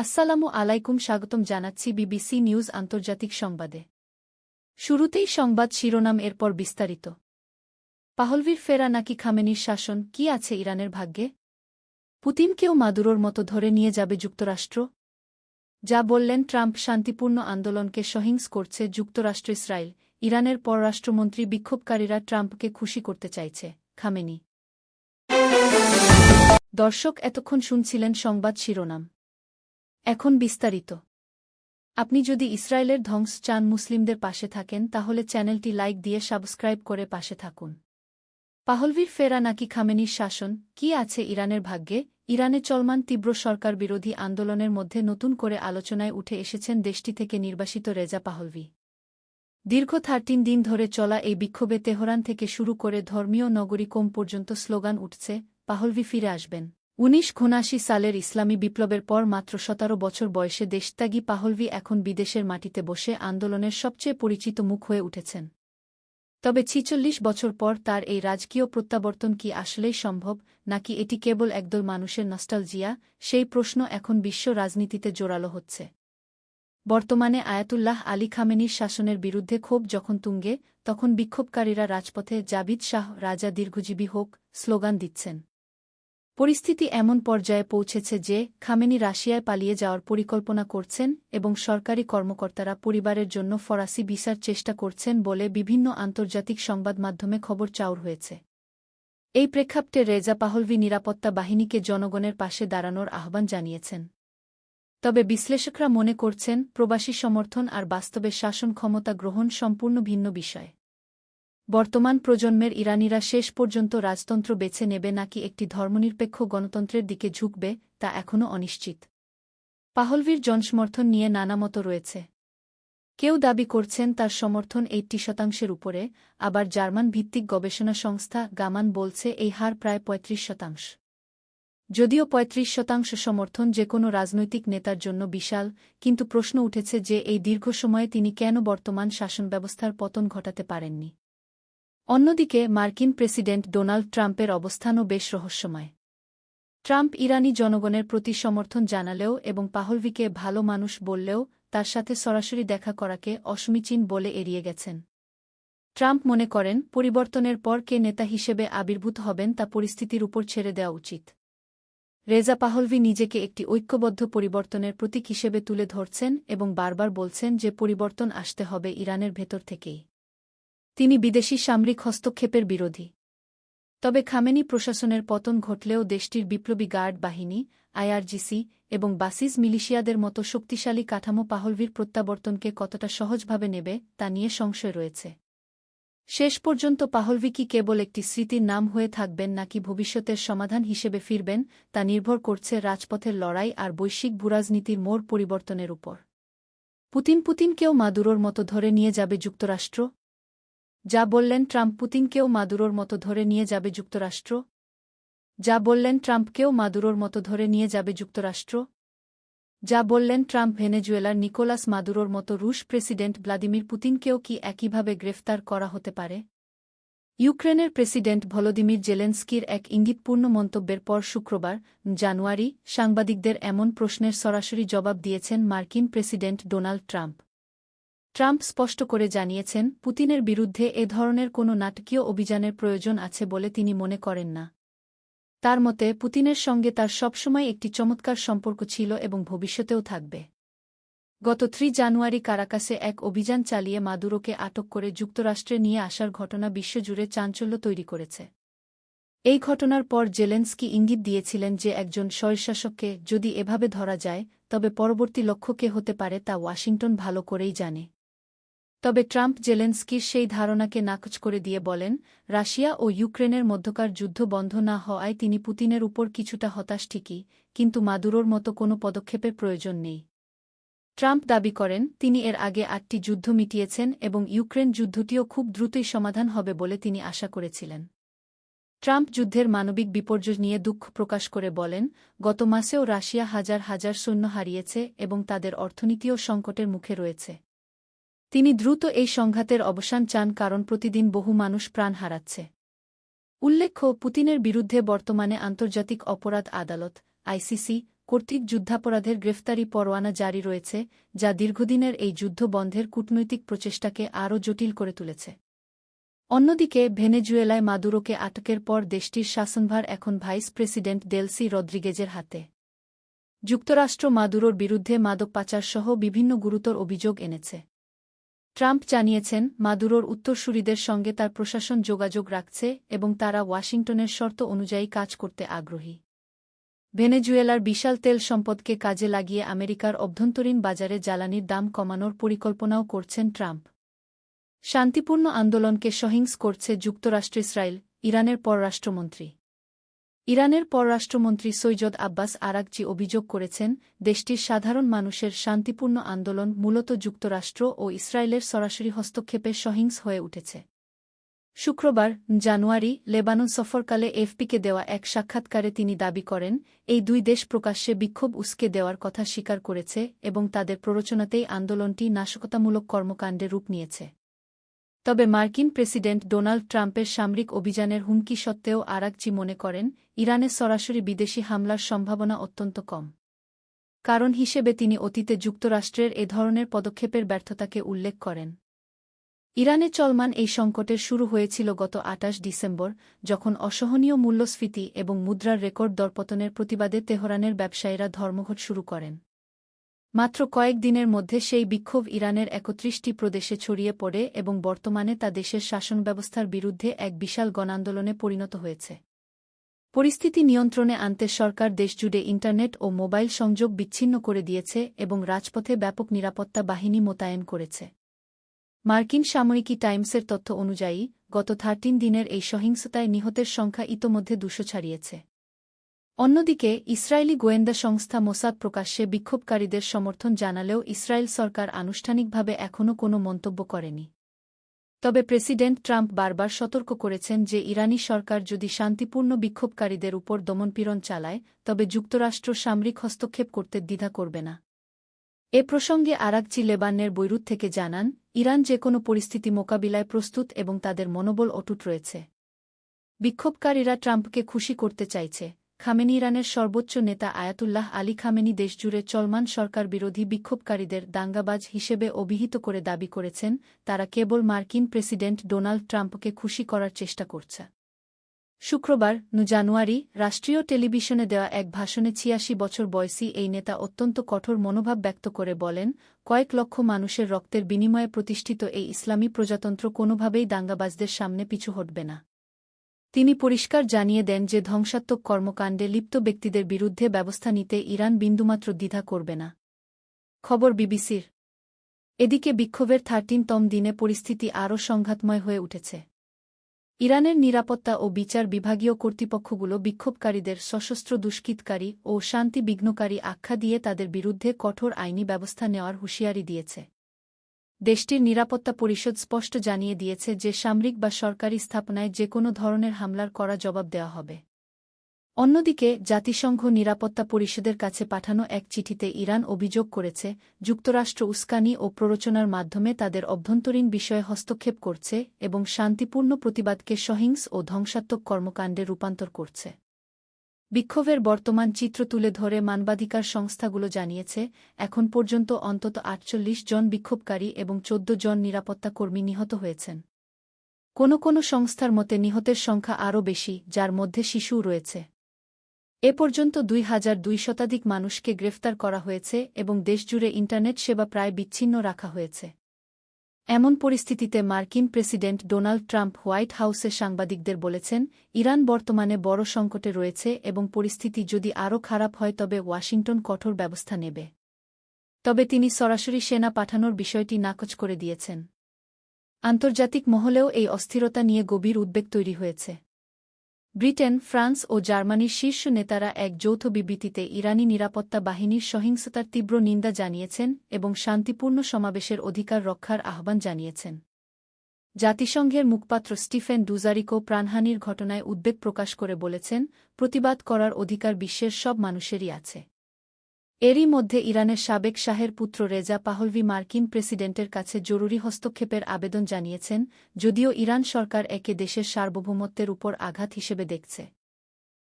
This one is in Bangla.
আসসালামু আলাইকুম, স্বাগতম জানাচ্ছি বিবিসি নিউজ আন্তর্জাতিক সংবাদে। শুরুতেই সংবাদ শিরোনাম, এরপর বিস্তারিত। পাহলভির ফেরা নাকি খামেনির শাসন? কি আছে ইরানের ভাগ্যে? পুতিনকেও মাদুরোর মতো ধরে নিয়ে যাবে যুক্তরাষ্ট্র? যা বললেন ট্রাম্প, শান্তিপূর্ণ আন্দোলনকে সহিংস করছে যুক্তরাষ্ট্র ইসরায়েল। ইরানের পররাষ্ট্রমন্ত্রী বিক্ষোভকারীরা ট্রাম্পকে খুশি করতে চাইছে, খামেনি। দর্শক, এতক্ষণ শুনছিলেন সংবাদ শিরোনাম। এখন বিস্তারিত। আপনি যদি ইসরায়েলের ধ্বংস চান মুসলিমদের পাশে থাকেন, তাহলে চ্যানেলটি লাইক দিয়ে সাবস্ক্রাইব করে পাশে থাকুন। পাহলভির ফেরা নাকি খামেনির শাসন? কি আছে ইরানের ভাগ্যে? ইরানে চলমান তীব্র সরকার বিরোধী আন্দোলনের মধ্যে নতুন করে আলোচনায় উঠে এসেছেন দেশটি থেকে নির্বাসিত রেজা পাহলভি। দীর্ঘ থার্টিন দিন ধরে চলা এই বিক্ষোভে তেহরান থেকে শুরু করে ধর্মীয় নগরী কোম পর্যন্ত স্লোগান উঠছে, পাহলভি ফিরে আসবেন। উনিশ ঘুনাশি সালের ইসলামী বিপ্লবের পর মাত্র সতেরো বছর বয়সে দেশত্যাগী পাহলভি এখন বিদেশের মাটিতে বসে আন্দোলনের সবচেয়ে পরিচিত মুখ হয়ে উঠেছেন। তবে ছিচল্লিশ বছর পর তার এই রাজকীয় প্রত্যাবর্তন কি আসলেই সম্ভব, নাকি এটি কেবল একদল মানুষের নস্টালজিয়া, সেই প্রশ্ন এখন বিশ্ব রাজনীতিতে জোরালো হচ্ছে। বর্তমানে আয়াতুল্লাহ আলী খামেনির শাসনের বিরুদ্ধে ক্ষোভ যখন তুঙ্গে, তখন বিক্ষোভকারীরা রাজপথে জাবিদ শাহ রাজা দীর্ঘজীবী হোক, স্লোগান দিচ্ছেন। পরিস্থিতি এমন পর্যায়ে পৌঁছেছে যে খামেনি রাশিয়ায় পালিয়ে যাওয়ার পরিকল্পনা করছেন এবং সরকারি কর্মকর্তারা পরিবারের জন্য ফরাসি ভিসার চেষ্টা করছেন বলে বিভিন্ন আন্তর্জাতিক সংবাদ মাধ্যমে খবর চাউর হয়েছে। এই প্রেক্ষাপটে রেজা পাহলভি নিরাপত্তা বাহিনীকে জনগণের পাশে দাঁড়ানোর আহ্বান জানিয়েছেন। তবে বিশ্লেষকরা মনে করছেন, প্রবাসী সমর্থন আর বাস্তবে শাসন ক্ষমতা গ্রহণ সম্পূর্ণ ভিন্ন বিষয়। বর্তমান প্রজন্মের ইরানিরা শেষ পর্যন্ত রাজতন্ত্র বেছে নেবে নাকি একটি ধর্মনিরপেক্ষ গণতন্ত্রের দিকে ঝুঁকবে, তা এখনও অনিশ্চিত। পাহলভির জনসমর্থন নিয়ে নানা মতো রয়েছে। কেউ দাবি করছেন তার সমর্থন এইটি শতাংশের উপরে, আবার জার্মান ভিত্তিক গবেষণা সংস্থা গামান বলছে এই হার প্রায় ৩৫ শতাংশ। যদিও ৩৫ শতাংশ সমর্থন যে কোনো রাজনৈতিক নেতার জন্য বিশাল, কিন্তু প্রশ্ন উঠেছে যে এই দীর্ঘ সময়ে তিনি কেন বর্তমান শাসন ব্যবস্থার পতন ঘটাতে পারেননি। অন্যদিকে, মার্কিন প্রেসিডেন্ট ডোনাল্ড ট্রাম্পের অবস্থানও বেশ রহস্যময়। ট্রাম্প ইরানি জনগণের প্রতি সমর্থন জানালেও এবং পাহলভিকে ভালো মানুষ বললেও তার সাথে সরাসরি দেখা করাকে অসমীচীন বলে এড়িয়ে গেছেন। ট্রাম্প মনে করেন, পরিবর্তনের পর কে নেতা হিসেবে আবির্ভূত হবেন তা পরিস্থিতির উপর ছেড়ে দেওয়া উচিত। রেজা পাহলভি নিজেকে একটি ঐক্যবদ্ধ পরিবর্তনের প্রতীক হিসেবে তুলে ধরছেন এবং বারবার বলছেন যে পরিবর্তন আসতে হবে ইরানের ভেতর থেকেই। তিনি বিদেশি সামরিক হস্তক্ষেপের বিরোধী। তবে খামেনি প্রশাসনের পতন ঘটলেও দেশটির বিপ্লবী গার্ড বাহিনী, আইআরজিসি এবং বাসিস মিলিশিয়াদের মতো শক্তিশালী কাঠামো পাহলভির প্রত্যাবর্তনকে কতটা সহজভাবে নেবে তা নিয়ে সংশয় রয়েছে। শেষ পর্যন্ত পাহলভি কি কেবল একটি স্মৃতির নাম হয়ে থাকবেন নাকি ভবিষ্যতের সমাধান হিসেবে ফিরবেন, তা নির্ভর করছে রাজপথের লড়াই আর বৈশ্বিক ভূরাজনীতির মোড় পরিবর্তনের উপর। পুতিন পুতিনকেও মাদুরোর মতো ধরে নিয়ে যাবে যুক্তরাষ্ট্র যা বললেন ট্রাম্প পুতিনকেও মাদুরোর মতো ধরে নিয়ে যাবে যুক্তরাষ্ট্র? যা বললেন ট্রাম্পকেও মাদুরোর মতো ধরে নিয়ে যাবে যুক্তরাষ্ট্র? যা বললেন ট্রাম্প ভেনেজুয়েলার নিকোলাস মাদুরোর মতো রুশ প্রেসিডেন্ট ভ্লাদিমির পুতিনকেও কি একইভাবে গ্রেফতার করা হতে পারে? ইউক্রেনের প্রেসিডেন্ট ভলোদিমির জেলেন্সকির এক ইঙ্গিতপূর্ণ মন্তব্যের পর শুক্রবার, জানুয়ারি, সাংবাদিকদের এমন প্রশ্নের সরাসরি জবাব দিয়েছেন মার্কিন প্রেসিডেন্ট ডোনাল্ড ট্রাম্প। ট্রাম্প স্পষ্ট করে জানিয়েছেন, পুতিনের বিরুদ্ধে এ ধরনের কোনো নাটকীয় অভিযানের প্রয়োজন আছে বলে তিনি মনে করেন না। তার মতে, পুতিনের সঙ্গে তার সবসময় একটি চমৎকার সম্পর্ক ছিল এবং ভবিষ্যতেও থাকবে। গত থ্রি জানুয়ারি কারাকাসে এক অভিযান চালিয়ে মাদুরোকে আটক করে যুক্তরাষ্ট্রে নিয়ে আসার ঘটনা বিশ্বজুড়ে চাঞ্চল্য তৈরি করেছে। এই ঘটনার পর জেলেন্সকি ইঙ্গিত দিয়েছিলেন যে একজন স্বৈরশাসককে যদি এভাবে ধরা যায়, তবে পরবর্তী লক্ষ্য কে হতে পারে তা ওয়াশিংটন ভালো করেই জানে। তবে ট্রাম্প জেলেন্সকির সেই ধারণাকে নাকচ করে দিয়ে বলেন, রাশিয়া ও ইউক্রেনের মধ্যকার যুদ্ধ বন্ধ না হওয়ায় তিনি পুতিনের উপর কিছুটা হতাশ ঠিকই, কিন্তু মাদুরোর মতো কোনো পদক্ষেপের প্রয়োজন নেই। ট্রাম্প দাবি করেন, তিনি এর আগে আটটি যুদ্ধ মিটিয়েছেন এবং ইউক্রেন যুদ্ধটিও খুব দ্রুতই সমাধান হবে বলে তিনি আশা করেছিলেন। ট্রাম্প যুদ্ধের মানবিক বিপর্যয় নিয়ে দুঃখ প্রকাশ করে বলেন, গত মাসেও রাশিয়া হাজার হাজার সৈন্য হারিয়েছে এবং তাদের অর্থনীতিও সংকটের মুখে রয়েছে। তিনি দ্রুত এই সংঘাতের অবসান চান কারণ প্রতিদিন বহু মানুষ প্রাণ হারাচ্ছে। উল্লেখ্য, পুতিনের বিরুদ্ধে বর্তমানে আন্তর্জাতিক অপরাধ আদালত, আইসিসি, কর্তৃক যুদ্ধাপরাধের গ্রেফতারি পরোয়ানা জারি রয়েছে, যা দীর্ঘদিনের এই যুদ্ধ বন্ধের কূটনৈতিক প্রচেষ্টাকে আরও জটিল করে তুলেছে। অন্যদিকে, ভেনেজুয়েলায় মাদুরোকে আটকের পর দেশটির শাসনভার এখন ভাইস প্রেসিডেন্ট ডেলসি রদ্রিগেজের হাতে। যুক্তরাষ্ট্র মাদুরোর বিরুদ্ধে মাদক পাচারসহ বিভিন্ন গুরুতর অভিযোগ এনেছে। ট্রাম্প জানিয়েছেন, মাদুরোর উত্তরসূরিদের সঙ্গে তার প্রশাসন যোগাযোগ রাখছে এবং তারা ওয়াশিংটনের শর্ত অনুযায়ী কাজ করতে আগ্রহী। ভেনেজুয়েলার বিশাল তেল সম্পদকে কাজে লাগিয়ে আমেরিকার অভ্যন্তরীণ বাজারে জ্বালানির দাম কমানোর পরিকল্পনাও করছেন ট্রাম্প। শান্তিপূর্ণ আন্দোলনকে সহিংস করছে যুক্তরাষ্ট্র ইসরায়েল, ইরানের পররাষ্ট্রমন্ত্রী। ইরানের পররাষ্ট্রমন্ত্রী সৈয়দ আব্বাস আরাকজি অভিযোগ করেছেন, দেশটির সাধারণ মানুষের শান্তিপূর্ণ আন্দোলন মূলত যুক্তরাষ্ট্র ও ইসরায়েলের সরাসরি হস্তক্ষেপে সহিংস হয়ে উঠেছে। শুক্রবার, জানুয়ারি, লেবানন সফরকালে এফপিকে দেওয়া এক সাক্ষাৎকারে তিনি দাবি করেন, এই দুই দেশ প্রকাশ্যে বিক্ষোভ উস্কে দেওয়ার কথা স্বীকার করেছে এবং তাদের প্ররোচনাতেই আন্দোলনটি নাশকতামূলক কর্মকাণ্ডে রূপ নিয়েছে। তবে মার্কিন প্রেসিডেন্ট ডোনাল্ড ট্রাম্পের সামরিক অভিযানের হুমকি সত্ত্বেও আরাকজি মনে করেন, ইরানে সরাসরি বিদেশি হামলার সম্ভাবনা অত্যন্ত কম। কারণ হিসেবে তিনি অতীতে যুক্তরাষ্ট্রের এ ধরনের পদক্ষেপের ব্যর্থতাকে উল্লেখ করেন। ইরানে চলমান এই সংকটের শুরু হয়েছিল গত আটাশ ডিসেম্বর, যখন অসহনীয় মূল্যস্ফীতি এবং মুদ্রার রেকর্ড দরপতনের প্রতিবাদে তেহরানের ব্যবসায়ীরা ধর্মঘট শুরু করেন। মাত্র কয়েক দিনের মধ্যে সেই বিক্ষোভ ইরানের একত্রিশটি প্রদেশে ছড়িয়ে পড়ে এবং বর্তমানে তা দেশের শাসন ব্যবস্থার বিরুদ্ধে এক বিশাল গণান্দোলনে পরিণত হয়েছে। পরিস্থিতি নিয়ন্ত্রণে আনতে সরকার দেশজুড়ে ইন্টারনেট ও মোবাইল সংযোগ বিচ্ছিন্ন করে দিয়েছে এবং রাজপথে ব্যাপক নিরাপত্তা বাহিনী মোতায়েন করেছে। মার্কিন সাময়িকী টাইমসের তথ্য অনুযায়ী, গত থার্টিন দিনের এই সহিংসতায় নিহতের সংখ্যা ইতোমধ্যে দুশো ছাড়িয়েছে। অন্যদিকে, ইসরায়েলি গোয়েন্দা সংস্থা মোসাদ প্রকাশ্যে বিক্ষোভকারীদের সমর্থন জানালেও ইসরায়েল সরকার আনুষ্ঠানিকভাবে এখনও কোনো মন্তব্য করেনি। তবে প্রেসিডেন্ট ট্রাম্প বারবার সতর্ক করেছেন যে ইরানি সরকার যদি শান্তিপূর্ণ বিক্ষোভকারীদের উপর দমনপীড়ন চালায়, তবে যুক্তরাষ্ট্র সামরিক হস্তক্ষেপ করতে দ্বিধা করবে না। এ প্রসঙ্গে আরাকচি লেবানের বৈরুত থেকে জানান, ইরান যে কোনো পরিস্থিতি মোকাবিলায় প্রস্তুত এবং তাদের মনোবল অটুট রয়েছে। বিক্ষোভকারীরা ট্রাম্পকে খুশি করতে চাইছে। খামেনি ইরানের সর্বোচ্চ নেতা আয়াতুল্লাহ আলী খামেনি দেশজুড়ে চলমান সরকার বিরোধী বিক্ষোভকারীদের দাঙ্গাবাজ হিসেবে অভিহিত করে দাবি করেছেন, তারা কেবল মার্কিন প্রেসিডেন্ট ডোনাল্ড ট্রাম্পকে খুশি করার চেষ্টা করছে। শুক্রবার, নু জানুয়ারি, রাষ্ট্রীয় টেলিভিশনে দেওয়া এক ভাষণে ছিয়াশি বছর বয়সী এই নেতা অত্যন্ত কঠোর মনোভাব ব্যক্ত করে বলেন, কয়েক লক্ষ মানুষের রক্তের বিনিময়ে প্রতিষ্ঠিত এই ইসলামী প্রজাতন্ত্র কোনোভাবেই দাঙ্গাবাজদের সামনে পিছু হটবে না। তিনি পরিষ্কার জানিয়ে দেন যে ধ্বংসাত্মক কর্মকাণ্ডে লিপ্ত ব্যক্তিদের বিরুদ্ধে ব্যবস্থা নিতে ইরান বিন্দুমাত্র দ্বিধা করবে না। খবর বিবিসির। এদিকে বিক্ষোভের থার্টিনতম দিনে পরিস্থিতি আরও সংঘাতময় হয়ে উঠেছে। ইরানের নিরাপত্তা ও বিচার বিভাগীয় কর্তৃপক্ষগুলো বিক্ষোভকারীদের সশস্ত্র দুষ্কৃতকারী ও শান্তি বিঘ্নকারী আখ্যা দিয়ে তাদের বিরুদ্ধে কঠোর আইনি ব্যবস্থা নেওয়ার হুঁশিয়ারি দিয়েছে। দেশটির নিরাপত্তা পরিষদ স্পষ্ট জানিয়ে দিয়েছে যে সামরিক বা সরকারি স্থাপনায় যে কোনো ধরনের হামলার করা জবাব দেওয়া হবে। অন্যদিকে, জাতিসংঘ নিরাপত্তা পরিষদের কাছে পাঠানো এক চিঠিতে ইরান অভিযোগ করেছে, যুক্তরাষ্ট্র উস্কানি ও প্ররোচনার মাধ্যমে তাদের অভ্যন্তরীণ বিষয়ে হস্তক্ষেপ করছে এবং শান্তিপূর্ণ প্রতিবাদকে সহিংস ও ধ্বংসাত্মক কর্মকাণ্ডে রূপান্তর করছে। বিক্ষোভের বর্তমান চিত্র তুলে ধরে মানবাধিকার সংস্থাগুলো জানিয়েছে, এখন পর্যন্ত অন্তত আটচল্লিশ জন বিক্ষোভকারী এবং চোদ্দ জন নিরাপত্তা কর্মী নিহত হয়েছেন। কোনো কোনো সংস্থার মতে নিহতের সংখ্যা আরও বেশি, যার মধ্যে শিশুও রয়েছে। এ পর্যন্ত দুই হাজার দুই শতাধিক মানুষকে গ্রেফতার করা হয়েছে এবং দেশজুড়ে ইন্টারনেট সেবা প্রায় বিচ্ছিন্ন রাখা হয়েছে। এমন পরিস্থিতিতে মার্কিন প্রেসিডেন্ট ডোনাল্ড ট্রাম্প হোয়াইট হাউসে সাংবাদিকদের বলেছেন, ইরান বর্তমানে বড় সংকটে রয়েছে এবং পরিস্থিতি যদি আরও খারাপ হয় তবে ওয়াশিংটন কঠোর ব্যবস্থা নেবে। তবে তিনি সরাসরি সেনা পাঠানোর বিষয়টি নাকচ করে দিয়েছেন। আন্তর্জাতিক মহলেও এই অস্থিরতা নিয়ে গভীর উদ্বেগ তৈরি হয়েছে। ব্রিটেন, ফ্রান্স ও জার্মানির শীর্ষ নেতারা এক যৌথ বিবৃতিতে ইরানি নিরাপত্তা বাহিনীর সহিংসতার তীব্র নিন্দা জানিয়েছেন এবং শান্তিপূর্ণ সমাবেশের অধিকার রক্ষার আহ্বান জানিয়েছেন। জাতিসংঘের মুখপাত্র স্টিফেন ডুজারিকো প্রাণহানির ঘটনায় উদ্বেগ প্রকাশ করে বলেছেন, প্রতিবাদ করার অধিকার বিশ্বের সব মানুষেরই আছে। এরই মধ্যে ইরানের সাবেক শাহের পুত্র রেজা পাহলভি মার্কিন প্রেসিডেন্টের কাছে জরুরি হস্তক্ষেপের আবেদন জানিয়েছেন, যদিও ইরান সরকার একে দেশের সার্বভৌমত্বের উপর আঘাত হিসেবে দেখছে।